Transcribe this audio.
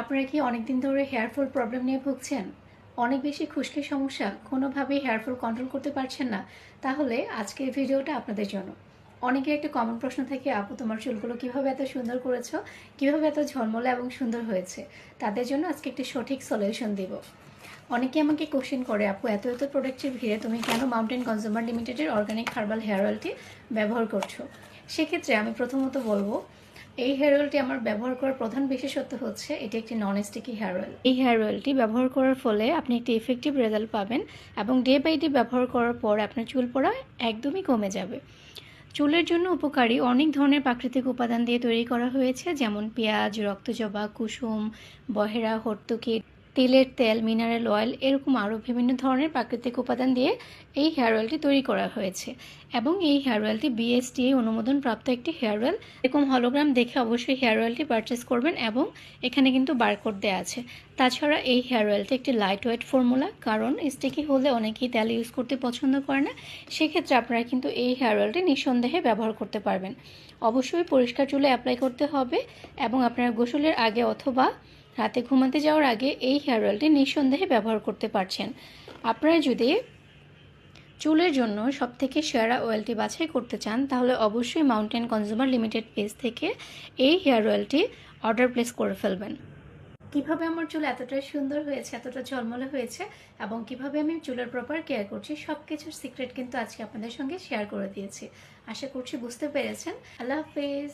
আপনারা কি অনেকদিন ধরে হেয়ার ফল প্রবলেম নিয়ে ভুগছেন? অনেক বেশি খুশকি সমস্যা, কোনোভাবেই হেয়ার ফল কন্ট্রোল করতে পারছেন না। তাহলে আজকের ভিডিওটা আপনাদের জন্য। অনেকের একটা কমন প্রশ্ন থেকে, আপু, তোমার চুলগুলো কীভাবে এত সুন্দর করেছ? কীভাবে এত ঝলমলে এবং সুন্দর হয়েছে? তাদের জন্য আজকে একটি সঠিক সলিউশন দিব। অনেকে আমাকে কোশ্চেন করে, আপু, এত এত প্রোডাক্টের ভিড়ে তুমি কেন মাউন্টেন কনজিউমার লিমিটেডের অর্গানিক হার্বাল হেয়ার অয়েলটি ব্যবহার করছ? সেক্ষেত্রে আমি প্রথমত বলব এই হেয়ার অয়েলটি আমার ব্যবহার করার প্রধান বিশেষত্ব হচ্ছে এটি একটি নন স্টিকি হেয়ার অয়েল এই হেয়ার অয়েলটি ব্যবহার করার ফলে আপনি একটি ইফেক্টিভ রেজাল্ট পাবেন এবং ডে বাই ডে ব্যবহার করার পর আপনার চুল পড়া একদমই কমে যাবে। চুলের জন্য উপকারী অনেক ধরনের প্রাকৃতিক উপাদান দিয়ে তৈরি করা হয়েছে, যেমন পেঁয়াজ, রক্তজবা, কুসুম, বহেরা, হর্তুকি তিলের তেল, মিনারেল অয়েল এরকম আরও বিভিন্ন ধরনের প্রাকৃতিক উপাদান দিয়ে এই হেয়ার অয়েলটি তৈরি করা হয়েছে। এবং এই হেয়ার অয়েলটি বিএসটিএ অনুমোদন প্রাপ্ত একটি হেয়ার অয়েল। এরকম হলোগ্রাম দেখে অবশ্যই হেয়ার অয়েলটি পারচেস করবেন এবং এখানে কিন্তু বারকোড দেওয়া আছে। তাছাড়া এই হেয়ার অয়েলটি একটি লাইট ওয়েট ফর্মুলা কারণ স্টিকি হলে অনেকেই তেল ইউজ করতে পছন্দ করে না। সেক্ষেত্রে আপনারা কিন্তু এই হেয়ার অয়েলটি নিঃসন্দেহে ব্যবহার করতে পারবেন। অবশ্যই পরিষ্কার চুলে অ্যাপ্লাই করতে হবে এবং আপনারা গোসলের আগে অথবা রাতে ঘুমাতে যাওয়ার আগে এই হেয়ার অয়েলটি নিঃসন্দেহে ব্যবহার করতে পারছেন। আপনারা যদি চুলের জন্য সবথেকে সেরা অয়েলটি বাছাই করতে চান, তাহলে অবশ্যই মাউন্টেন কনজিউমার লিমিটেড পেজ থেকে এই হেয়ার অয়েলটি অর্ডার প্লেস করে ফেলবেন। কীভাবে আমার চুল এতটাই সুন্দর হয়েছে, এতটা ঝলমলে হয়েছে এবং কীভাবে আমি চুলের প্রপার কেয়ার করছি সব কিছুর সিক্রেট কিন্তু আজকে আপনাদের সঙ্গে শেয়ার করে দিয়েছি। আশা করছি বুঝতে পেরেছেন। আল্লাহ হাফেজ।